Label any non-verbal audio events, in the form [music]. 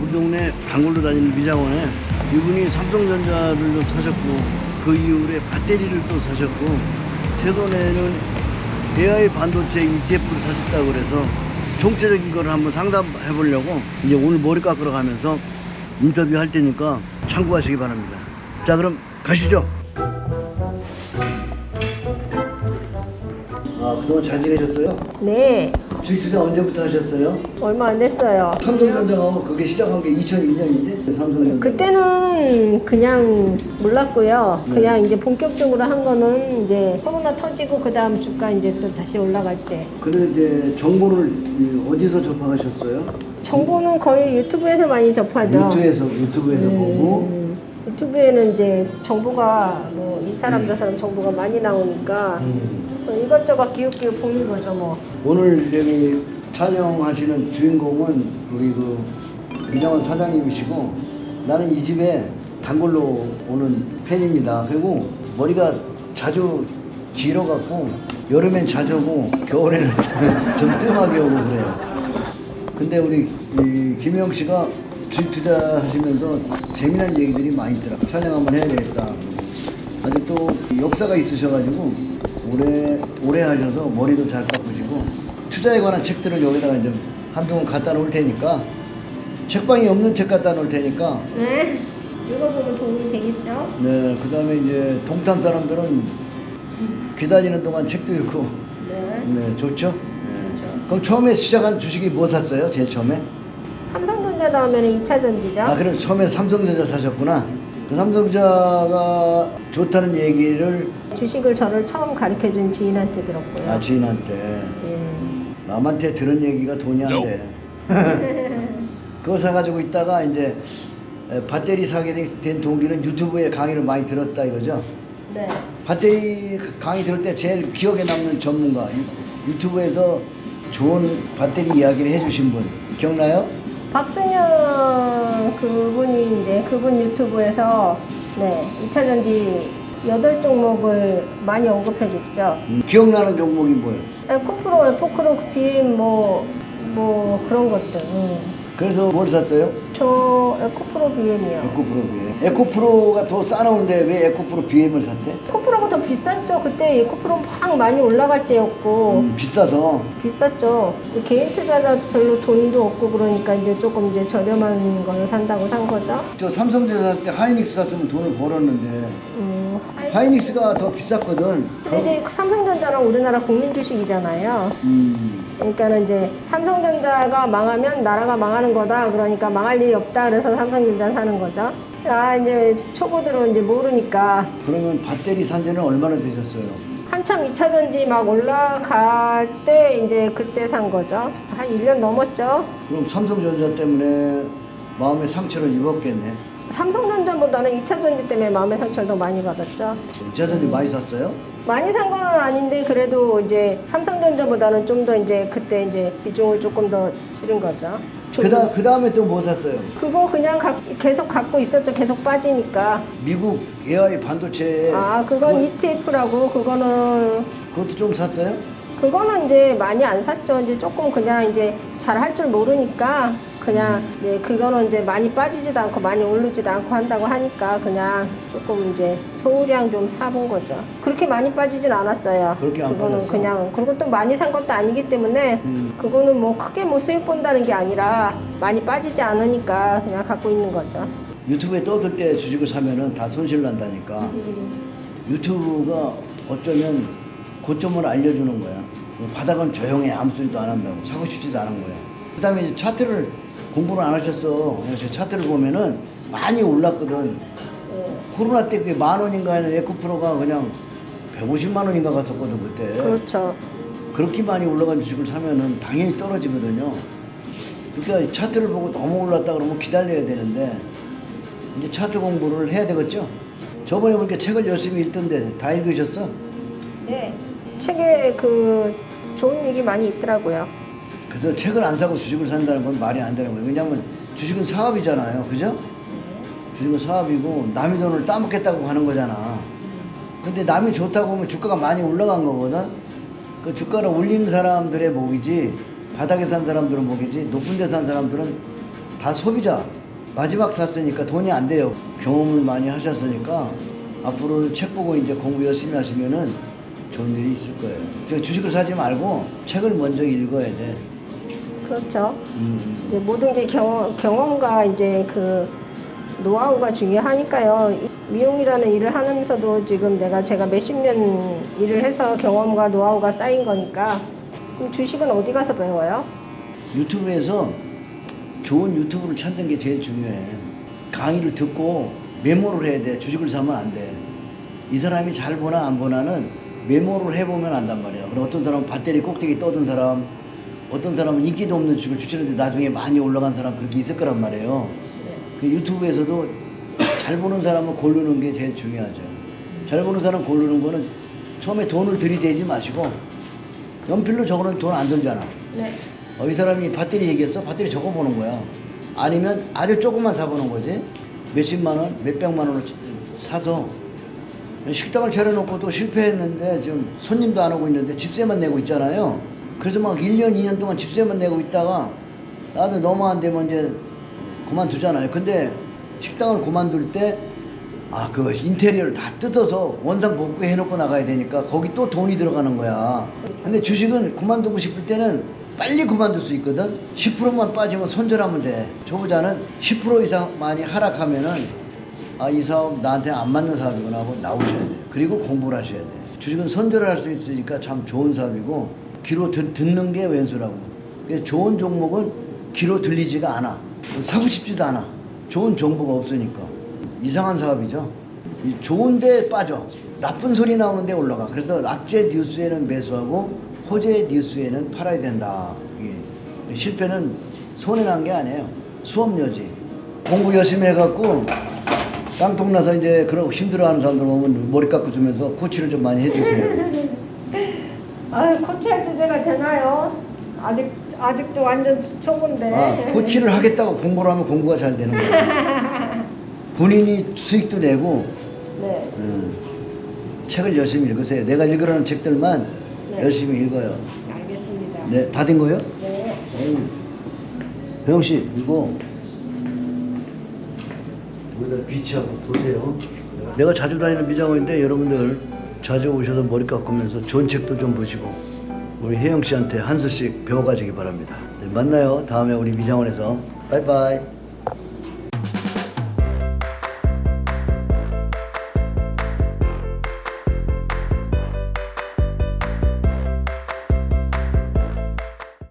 우리 동네 단골로 다니는 미장원에 이분이 삼성전자를 좀 사셨고 그 이후에 배터리를 또 사셨고 최근에는 AI 반도체 ETF를 사셨다고 그래서 총체적인 거를 한번 상담해 보려고 이제 오늘 머리 깎으러 가면서 인터뷰 할 테니까 참고하시기 바랍니다. 자 그럼 가시죠. 아 그동안 잘 지내셨어요? 네, 주식투자 언제부터 하셨어요? 얼마 안 됐어요. 삼성전자가 그게 시작한 게 2001년인데 삼성전자 그때는 그냥 몰랐고요. 그냥 이제 본격적으로 한 거는 이제 코로나 터지고 그 다음 주가 이제 또 다시 올라갈 때. 그래 이제 정보를 이 어디서 접하셨어요? 정보는 거의 유튜브에서 많이 접하죠. 유튜브에서 유튜브에서 보고 음, 유튜브에는 이제 정보가 뭐 이 사람 저 사람 정보가 많이 나오니까 음. 뭐 이것저것 기웃기웃 보는 거죠 뭐. 오늘 여기 촬영하시는 주인공은 우리 그 민영원 사장님이시고 나는 이 집에 단골로 오는 팬입니다. 그리고 머리가 자주 길어갖고 여름엔 자주 오고 겨울에는 [laughs] 좀 뜸하게 오고 그래요. 근데 우리 이 김영 씨가 주식 투자하시면서 재미난 얘기들이 많이 있더라. 촬영 한번 해야 되겠다. 아주 또 역사가 있으셔가지고 오래 오래 하셔서 머리도 잘 깎으시고 투자에 관한 책들을 여기다가 이제 한두 권 갖다 놓을 테니까 책방이 없는 책 갖다 놓을 테니까 네. 읽어보면 도움이 되겠죠? 네 그다음에 이제 동탄 사람들은 귀 다니는 동안 책도 읽고 네. 네 좋죠. 네. 그렇죠. 그럼 처음에 시작한 주식이 뭐 샀어요? 제일 처음에? 삼성전자 다음에는 2차 전지죠. 아 그럼 처음에 삼성전자 사셨구나. 그 삼성전자가 좋다는 얘기를 주식을 저를 처음 가르쳐 준 지인한테 들었고요. 아 지인한테 예. 남한테 들은 얘기가 돈이 안 돼. [laughs] 그걸 사가지고 있다가 이제 에, 배터리 사게 된- 된 동기는 유튜브에 강의를 많이 들었다 이거죠. 네. 배터리 강의 들을 때 제일 기억에 남는 전문가 유- 유튜브에서 좋은 배터리 이야기를 해주신 분 기억나요? 박순영 그분이 이제 그분 유튜브에서 네, 2차 전지 8종목을 많이 언급해 줬죠. 음, 기억나는 종목이 뭐예요? 에코프로, 에코크로, BM 뭐, 뭐 그런 것들. 음. 그래서 뭘 샀어요? 저 에코프로 BM이요. 에코프로 BM. 에코프로가 더 싸나운데 왜 에코프로 BM을 샀대? 에코프로가 더 비쌌죠. 그때 에코프로 막 많이 올라갈 때였고. 음, 비싸서 비쌌죠. 개인 투자자 별로 돈도 없고 그러니까 이제 조금 이제 저렴한 걸 산다고 산 거죠. 저 삼성전자 샀을 때 하이닉스 샀으면 돈을 벌었는데 음, 하이닉스가 더 비쌌거든. 근데 이제 삼성전자는 우리나라 국민 주식이잖아요. 음, 그러니까는 이제 삼성전자가 망하면 나라가 망하는 거다. 그러니까 망할 일이 없다. 그래서 삼성전자 사는 거죠. 아 이제 초보들은 이제 모르니까 그러면 배터리 산지는 얼마나 되셨어요? 한참 2차 전지 막 올라갈 때 이제 그때 산 거죠. 한 1년 넘었죠. 그럼 삼성전자 때문에 마음의 상처를 입었겠네. 삼성전자보다는 2차 전지 때문에 마음의 상처를 더 많이 받았죠. 이차전지 많이 샀어요? 많이 산건 아닌데 그래도 이제 삼성전자보다는 좀 더 이제 그때 이제 비중을 조금 더 치른 거죠. 그다 그 다음에 또 뭐 샀어요? 그거 그냥 가- 계속 갖고 있었죠. 계속 빠지니까. 미국 AI 반도체. 아, 그건 ETF라고 그거는 그것도 좀 샀어요? 그거는 이제 많이 안 샀죠. 이제 조금 그냥 이제 잘 할 줄 모르니까 그냥 이제 그거는 이제 많이 빠지지도 않고 많이 오르지도 않고 한다고 하니까 그냥 조금 이제 소량 좀 사본 거죠. 그렇게 많이 빠지진 않았어요. 그렇게 안 그거는 빠졌어? 그냥 그리고 또 많이 산 것도 아니기 때문에 음. 그거는 뭐 크게 뭐 수익 본다는 게 아니라 많이 빠지지 않으니까 그냥 갖고 있는 거죠. 유튜브에 떠들 때 주식을 사면은 다 손실 난다니까. 유튜브가 어쩌면 고점을 알려주는 거야. 바닥은 조용해 아무 소리도 안 한다고 사고 싶지도 않은 거야. 그 다음에 이제 차트를 공부를 안 하셨어. 그래서 차트를 보면은 많이 올랐거든. 예. 코로나 때 그게 만 원인가 하는 에코프로가 그냥 150만 원인가 갔었거든 그때. 그렇죠. 그렇게 많이 올라간 주식을 사면은 당연히 떨어지거든요. 그러니까 차트를 보고 너무 올랐다 그러면 기다려야 되는데 이제 차트 공부를 해야 되겠죠. 저번에 보니까 책을 열심히 읽던데 다 읽으셨어? 네. 책에 그 좋은 얘기 많이 있더라고요. 그래서 책을 안 사고 주식을 산다는 건 말이 안 되는 거예요. 왜냐하면 주식은 사업이잖아요. 그죠? 주식은 사업이고 남의 돈을 따먹겠다고 하는 거잖아. 근데 남이 좋다고 하면 주가가 많이 올라간 거거든. 그 주가를 올리는 사람들의 목이지 바닥에 산 사람들은 목이지 높은 데 산 사람들은 다 소비자. 마지막 샀으니까 돈이 안 돼요. 경험을 많이 하셨으니까 앞으로 책 보고 이제 공부 열심히 하시면은 좋은 일이 있을 거예요. 저 주식을 사지 말고 책을 먼저 읽어야 돼. 그렇죠. 음. 이제 모든 게 경험, 경험과 이제 그 노하우가 중요하니까요. 이 미용이라는 일을 하면서도 지금 내가 제가 몇십 년 일을 해서 경험과 노하우가 쌓인 거니까 그럼 주식은 어디 가서 배워요? 유튜브에서 좋은 유튜브를 찾는 게 제일 중요해. 강의를 듣고 메모를 해야 돼. 주식을 사면 안 돼. 이 사람이 잘 보나 안 보나는 메모를 해보면 안단 말이야. 그리고 어떤 사람은 배터리 꼭대기 떠든 사람, 어떤 사람은 인기도 없는 주식을 추천했는데 나중에 많이 올라간 사람 그렇게 있을 거란 말이에요. 그 유튜브에서도 잘 보는 사람을 고르는 게 제일 중요하죠. 잘 보는 사람 고르는 거는 처음에 돈을 들이대지 마시고 연필로 적어놓으면 돈 안 들잖아. 네. 어, 이 사람이 배터리 얘기했어? 배터리 적어보는 거야. 아니면 아주 조금만 사보는 거지. 몇십만 원, 몇백만 원을 사서 식당을 차려놓고도 실패했는데 지금 손님도 안 오고 있는데 집세만 내고 있잖아요. 그래서 막 1년, 2년 동안 집세만 내고 있다가 나도 너무 안 되면 이제 그만두잖아요. 근데 식당을 그만둘 때 아, 그 인테리어를 다 뜯어서 원상 복구 해 놓고 나가야 되니까 거기 또 돈이 들어가는 거야. 근데 주식은 그만두고 싶을 때는 빨리 그만둘 수 있거든. 10%만 빠지면 손절하면 돼. 초보자는 10% 이상 많이 하락하면은 아, 이 사업 나한테 안 맞는 사업이구나 하고 나오셔야 돼. 그리고 공부를 하셔야 돼. 주식은 손절을 할 수 있으니까 참 좋은 사업이고 귀로 듣, 듣는 게 왼수라고. 좋은 종목은 귀로 들리지가 않아. 사고 싶지도 않아. 좋은 정보가 없으니까. 이상한 사업이죠. 이 좋은데 빠져. 나쁜 소리 나오는데 올라가. 그래서 악재 뉴스에는 매수하고 호재 뉴스에는 팔아야 된다. 이게 실패는 손해난 게 아니에요. 수업료지. 공부 열심히 해갖고 깡통 나서 이제 그런 힘들어하는 사람들 오면 머리 깎아주면서 코치를 좀 많이 해주세요. [laughs] 아, 코치할 주제가 되나요? 아직 아직도 완전 초보인데. 아, 코치를 하겠다고 공부를 하면 공부가 잘 되는 거예요. [laughs] 본인이 수익도 내고 네. 음, 책을 열심히 읽으세요. 내가 읽으라는 책들만 네. 열심히 읽어요. 알겠습니다. 네, 다 된 거예요? 네. 배영 씨, 이거 여기다 비치하고 보세요. 내가 자주 다니는 미장원인데 여러분들 자주 오셔서 머리 깎으면서 좋은 책도 좀 보시고 우리 혜영 씨한테 한 수씩 배워가시기 바랍니다. 네, 만나요. 다음에 우리 미장원에서. 바이바이.